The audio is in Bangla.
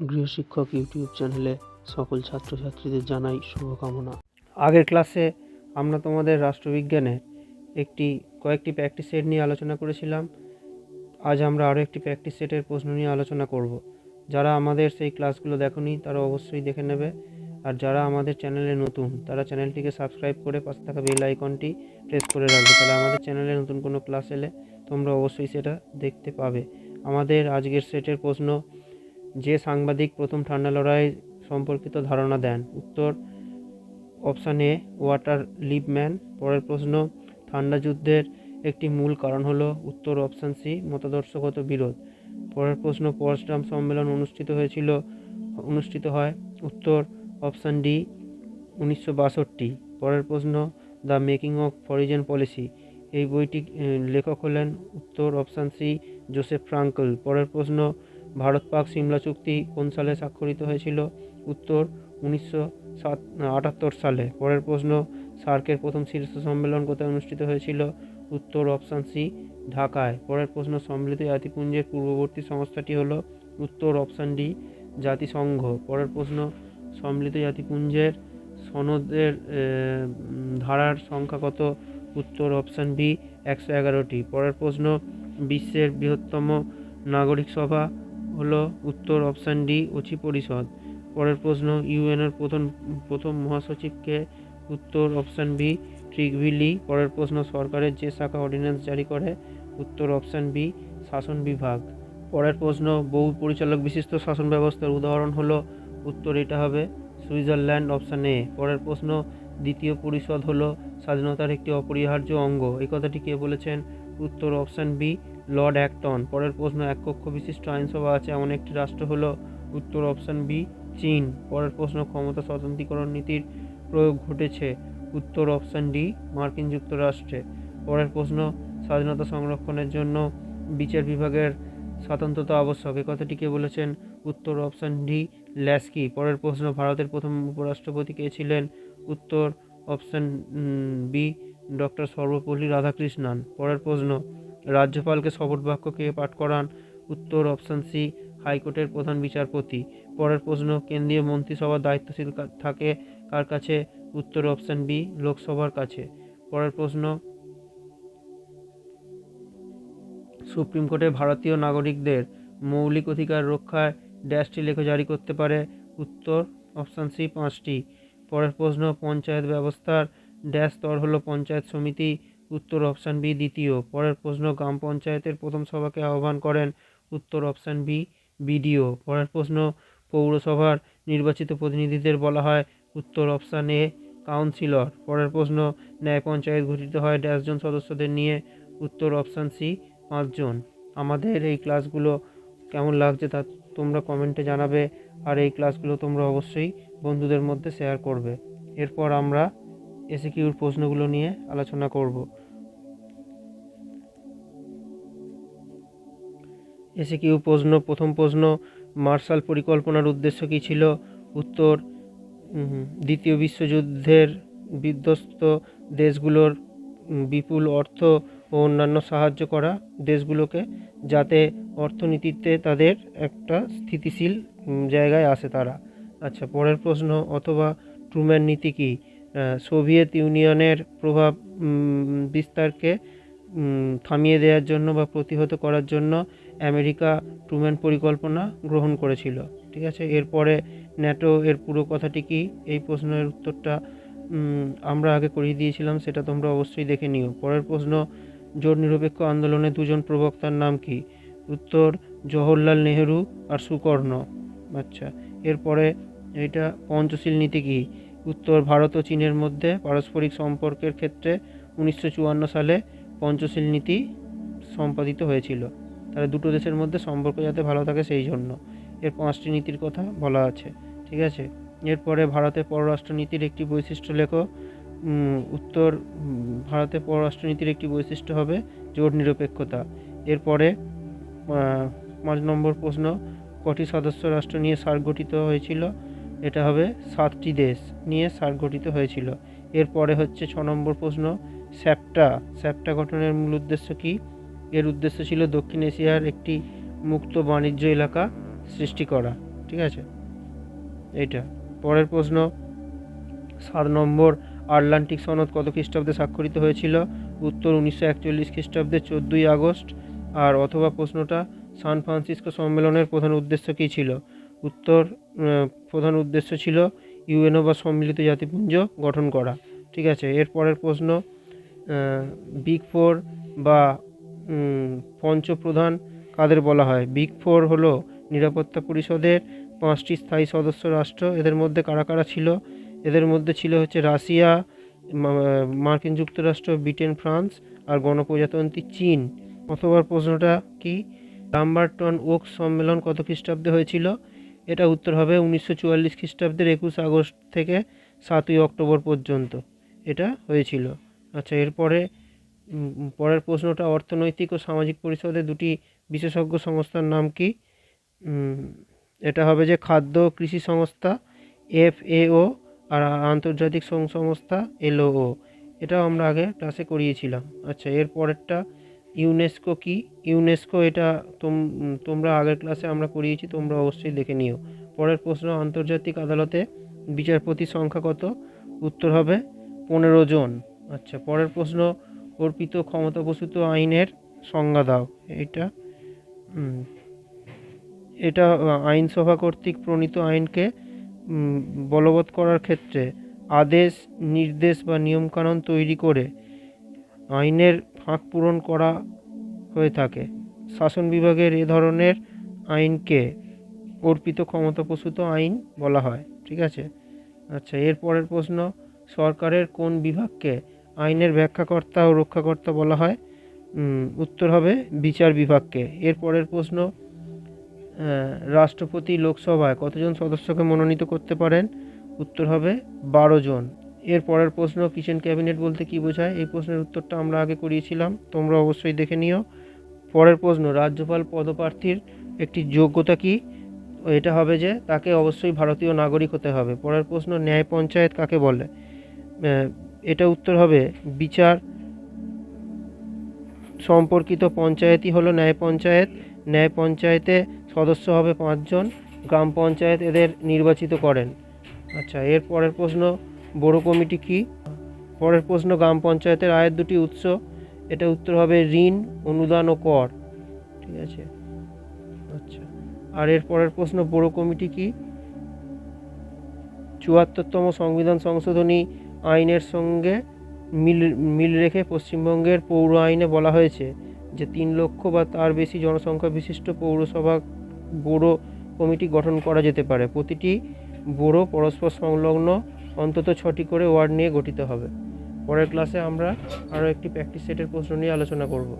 গৃহশিক্ষক ইউটিউব চ্যানেলে সকল ছাত্রছাত্রীদের জানাই শুভকামনা। আগের ক্লাসে আমরা তোমাদের রাষ্ট্রবিজ্ঞানে একটি, কয়েকটি প্র্যাকটিস সেট নিয়ে আলোচনা করেছিলাম। আজ আমরা আরও একটি প্র্যাকটিস সেটের প্রশ্ন নিয়ে আলোচনা করব। যারা আমাদের সেই ক্লাসগুলো দেখোনি, তারা অবশ্যই দেখে নেবে। আর যারা আমাদের চ্যানেলে নতুন, তারা চ্যানেলটিকে সাবস্ক্রাইব করে পাশে থাকা বেল আইকনটি প্রেস করে রাখবে। তাহলে আমাদের চ্যানেলে নতুন কোনো ক্লাস এলে তোমরা অবশ্যই সেটা দেখতে পাবে। আমাদের আজকের সেটের প্রশ্ন যে সাংবাদিক প্রথম ঠান্ডা লড়াই সম্পর্কিত ধারণা দেন। উত্তর অপশান এ, ওয়াটার লিপম্যান। পরের প্রশ্ন, ঠান্ডা যুদ্ধের একটি মূল কারণ হলো উত্তর অপশান সি, মতাদর্শগত বিরোধ। পরের প্রশ্ন পরশরাম সম্মেলন অনুষ্ঠিত হয়েছিল, অনুষ্ঠিত হয় উত্তর অপশান ডি, উনিশশো বাষট্টি। পরের প্রশ্ন, the making of foreign policy. এই বইটি লেখক হলেন উত্তর অপশান সি, জোসেফ ফ্রাঙ্কল। পরের প্রশ্ন ভারত পাক সিমলা চুক্তি কোন সালে স্বাক্ষরিত হয়েছিল? উত্তর, উনিশশো সাত আটাত্তর সালে। পরের প্রশ্ন, সার্কের প্রথম শীর্ষ সম্মেলন কোথায় অনুষ্ঠিত হয়েছিল? উত্তর, অপশান সি, ঢাকায়। পরের প্রশ্ন, সম্মিলিত জাতিপুঞ্জের পূর্ববর্তী সংস্থাটি হলো? উত্তর, অপশান ডি, জাতিসংঘ। পরের প্রশ্ন, সম্মিলিত জাতিপুঞ্জের সনদের ধারার সংখ্যা কত? উত্তর, অপশান বি একশো এগারোটি। পরের প্রশ্ন, বিশ্বের বৃহত্তম নাগরিক সভা হলো উত্তর অপশান ডি অচি পরিষদ। পরের প্রশ্ন ইউএনের প্রথম প্রথম মহাসচিবকে উত্তর অপশান বি ট্রিগভিলি পরের প্রশ্ন, সরকারের যে শাখা অর্ডিন্যান্স জারি করে, উত্তর অপশান বি, শাসন বিভাগ। পরের প্রশ্ন, বহু পরিচালক বিশিষ্ট শাসন ব্যবস্থার উদাহরণ হলো, উত্তর এটা হবে, সুইজারল্যান্ড অপশান এ। পরের প্রশ্ন, দ্বিতীয় পরিষদ হলো, স্বাধীনতার একটি অপরিহার্য অঙ্গ। এই কথাটি কে বলেছেন? উত্তর অপশান বি লর্ড অ্যাক্টন। পরের প্রশ্ন, এক কক্ষ বিশিষ্ট আইনসভা আছে, এমন একটি রাষ্ট্র হলো উত্তর অপশান বি, চীন। পরের প্রশ্ন, ক্ষমতা স্বতন্ত্রীকরণ নীতির প্রয়োগ ঘটেছে, উত্তর অপশান ডি, মার্কিন যুক্তরাষ্ট্রে। পরের প্রশ্ন, স্বাধীনতা সংরক্ষণের জন্য বিচার বিভাগের স্বাতন্ত্রতা আবশ্যক, এ কথাটি কে বলেছেন? উত্তর অপশান ডি, ল্যাস্কি। পরের প্রশ্ন, ভারতের প্রথম উপরাষ্ট্রপতি কে ছিলেন? উত্তর option B, doctor Sarvepalli Radhakrishnan. পরের প্রশ্ন রাজ্যপালকে শপথ বাক্য কে পাঠ করান উত্তর অপশান সি, হাইকোর্টের প্রধান বিচারপতি। পরের প্রশ্ন, কেন্দ্রীয় মন্ত্রিসভার দায়িত্বশীল থাকে কার কাছে? উত্তর অপশান বি, লোকসভার কাছে। পরের প্রশ্ন, সুপ্রিম কোর্টে ভারতীয় নাগরিকদের মৌলিক অধিকার রক্ষায় ড্যাশটি লেখ জারি করতে পারে। উত্তর অপশান সি, পাঁচটি। পরের প্রশ্ন, পঞ্চায়েত ব্যবস্থার ড্যাশ স্তর হলো পঞ্চায়েত সমিতি। উত্তর অপশান বি দ্বিতীয়। পরের প্রশ্ন, গ্রাম পঞ্চায়েতের প্রথম সভাকে আহ্বান করেন উত্তর অপশান বি, বিডিও। পরের প্রশ্ন, পৌরসভার নির্বাচিত প্রতিনিধিদের বলা হয় উত্তর অপশান এ কাউন্সিলর। পরের প্রশ্ন, ন্যায় পঞ্চায়েত গঠিত হয় ড্যাশ জন সদস্যদের নিয়ে উত্তর অপশান সি, পাঁচজন। আমাদের এই ক্লাসগুলো কেমন লাগছে তা তোমরা কমেন্টে জানাবে, আর এই ক্লাসগুলো তোমরা অবশ্যই বন্ধুদের মধ্যে শেয়ার করবে। এরপর আমরা এসিকিউর প্রশ্নগুলো নিয়ে আলোচনা করব। এসিকিউ প্রশ্ন, প্রথম প্রশ্ন, মার্শাল পরিকল্পনার উদ্দেশ্য কী ছিল? উত্তর দ্বিতীয় বিশ্বযুদ্ধের বিধ্বস্ত দেশগুলোর বিপুল অর্থ ও অন্যান্য সাহায্য করা দেশগুলোকে, যাতে অর্থনীতিতে তাদের একটা স্থিতিশীল জায়গায় আসে তারা। আচ্ছা পরের প্রশ্ন, অথবা ট্রুম্যান নীতি কী? সোভিয়েত ইউনিয়নের প্রভাব বিস্তারকে থামিয়ে দেওয়ার জন্য বা প্রতিহত করার জন্য আমেরিকা ট্রুম্যান পরিকল্পনা গ্রহণ করেছিল। ঠিক আছে? এরপরে ন্যাটো এর পুরো কথাটি কি? এই প্রশ্নের উত্তরটা আমরা আগে করিয়ে দিয়েছিলাম, সেটা তোমরা অবশ্যই দেখে নিও। পরের প্রশ্ন, জোট নিরপেক্ষ আন্দোলনের দুজন প্রবক্তার নাম কি? উত্তর, জওহরলাল নেহেরু আর সুকর্ণ। আচ্ছা এরপরে এটা পঞ্চশীল নীতি কি? উত্তর ভারত ও চীনের মধ্যে পারস্পরিক সম্পর্কের ক্ষেত্রে উনিশশো চুয়ান্ন সালে পঞ্চশীল নীতি সম্পাদিত হয়েছিল। তাহলে দুটো দেশের মধ্যে সম্পর্ক যাতে ভালো থাকে সেই জন্য। এর পাঁচটি নীতির কথা বলা আছে, ঠিক আছে? এরপরে ভারতের পররাষ্ট্রনীতির একটি বৈশিষ্ট্য লেখো। উত্তর ভারতের পররাষ্ট্রনীতির একটি বৈশিষ্ট্য হবে জোট নিরপেক্ষতা। এরপরে পাঁচ নম্বর প্রশ্ন, কটি সদস্য রাষ্ট্র নিয়ে সার গঠিত হয়েছিল? এটা হবে সাতটি দেশ নিয়ে সার্ক গঠিত হয়েছিল। এরপরে হচ্ছে ছ নম্বর প্রশ্ন, স্যাপটা। স্যাপটা গঠনের মূল উদ্দেশ্য কী? এর উদ্দেশ্য ছিল দক্ষিণ এশিয়ার একটি মুক্ত বাণিজ্য এলাকা সৃষ্টি করা, ঠিক আছে? এইটা পরের প্রশ্ন, সাত নম্বর, আটলান্টিক সনদ কত খ্রিস্টাব্দে স্বাক্ষরিত হয়েছিল? উত্তর উনিশশো একচল্লিশ খ্রিস্টাব্দে চোদ্দোই আগস্ট। আর অথবা প্রশ্নটা, সান ফ্রান্সিসকো সম্মেলনের প্রধান উদ্দেশ্য কী ছিল? উত্তর প্রধান উদ্দেশ্য ছিল ইউএনও বা সম্মিলিত জাতিপুঞ্জ গঠন করা। ঠিক আছে, এর পরের প্রশ্ন বিগ ফোর বা পঞ্চপ্রধান কাদের বলা হয়? বিগ ফোর হলো নিরাপত্তা পরিষদের পাঁচটি স্থায়ী সদস্য রাষ্ট্র। এদের মধ্যে কারা কারা ছিল? এদের মধ্যে ছিল হচ্ছে রাশিয়া মার্কিন যুক্তরাষ্ট্র, ব্রিটেন, ফ্রান্স আর গণপ্রজাতন্ত্রী চীন। অথবা প্রশ্নটা কি? লাম্বারটন ওক্স সম্মেলন কত খ্রিস্টাব্দে হয়েছিল? এটা উত্তর হবে উনিশশো চুয়াল্লিশ খ্রিস্টাব্দের একুশ আগস্ট থেকে সাতই অক্টোবর পর্যন্ত। এটা হয়েছিল। আচ্ছা এরপরে পরের প্রশ্নটা, অর্থনৈতিক ও সামাজিক পরিষদের দুটি বিশেষজ্ঞ সংস্থার নাম কি? এটা হবে যে খাদ্য কৃষি সংস্থা, এফএও, আর আন্তর্জাতিক সংস্থা এলওও। এটাও আমরা আগে ক্লাসে করিয়েছিলাম। আচ্ছা এর পরেরটা ইউনেস্কো কি? ইউনেস্কো এটা তোম- তোমরা আগের ক্লাসে আমরা করিয়েছি তোমরা অবশ্যই দেখে নিও। পরের প্রশ্ন, আন্তর্জাতিক আদালতে বিচারপতি সংখ্যা কত? উত্তর হবে পনেরো জন। আচ্ছা পরের প্রশ্ন, অর্পিত ক্ষমতাপ্রসূত আইনের সংজ্ঞা দাও। এটা এটা আইনসভা কর্তৃক প্রণীত আইনকে বলবৎ করার ক্ষেত্রে আদেশ, নির্দেশ বা নিয়মকানুন তৈরি করে আইনের ফাঁক পূরণ করা হয়ে থাকে। শাসন বিভাগের এ ধরনের আইনকে অর্পিত ক্ষমতাপ্রসূত আইন বলা হয়, ঠিক আছে? আচ্ছা এর পরের প্রশ্ন, সরকারের কোন বিভাগকে আইনের ব্যাখ্যাকর্তা ও রক্ষাকর্তা বলা হয়? উত্তর হবে বিচার বিভাগকে। এর পরের প্রশ্ন রাষ্ট্রপতি লোকসভায় কতজন সদস্যকে মনোনীত করতে পারেন? উত্তর হবে বারো জন। এর পরের প্রশ্ন, কিচেন ক্যাবিনেট বলতে কি বোঝায়? এই প্রশ্নের উত্তরটা আমরা আগে করিয়েছিলাম, তোমরা অবশ্যই দেখে নিও। পরের প্রশ্ন, রাজ্যপাল পদপ্রার্থীর একটি যোগ্যতা কি? এটা হবে যে তাকে অবশ্যই ভারতীয় নাগরিক হতে হবে। পরের প্রশ্ন, ন্যায় পঞ্চায়েত কাকে বলে? এটা উত্তর হবে, বিচার সম্পর্কিত পঞ্চায়েতই হলো ন্যায় পঞ্চায়েত। ন্যায় পঞ্চায়েতে সদস্য হবে পাঁচজন, গ্রাম পঞ্চায়েত এদের নির্বাচিত করেন। আচ্ছা এর পরের প্রশ্ন বড় কমিটি কি? পরের প্রশ্ন, গ্রাম পঞ্চায়েতের আয়ের দুটি উৎস, এটা উত্তর হবে ঋণ, অনুদান ও কর। ঠিক আছে? আচ্ছা। আর এর পরের প্রশ্ন, বড় কমিটি কি? চুয়াত্তরতম সংবিধান সংশোধনী আইনের সঙ্গে মিল মিল রেখে পশ্চিমবঙ্গের পৌর আইনে বলা হয়েছে যে তিন লক্ষ বা তার বেশি জনসংখ্যা বিশিষ্ট পৌরসভা বড় কমিটি গঠন করা যেতে পারে। প্রতিটি বড় পরস্পর সংলগ্ন অন্তত ছটি করে ওয়ার্ড নিয়ে গঠিত হবে। পরের ক্লাসে আমরা আরও একটি প্র্যাকটিস সেটের প্রশ্ন নিয়ে আলোচনা করব।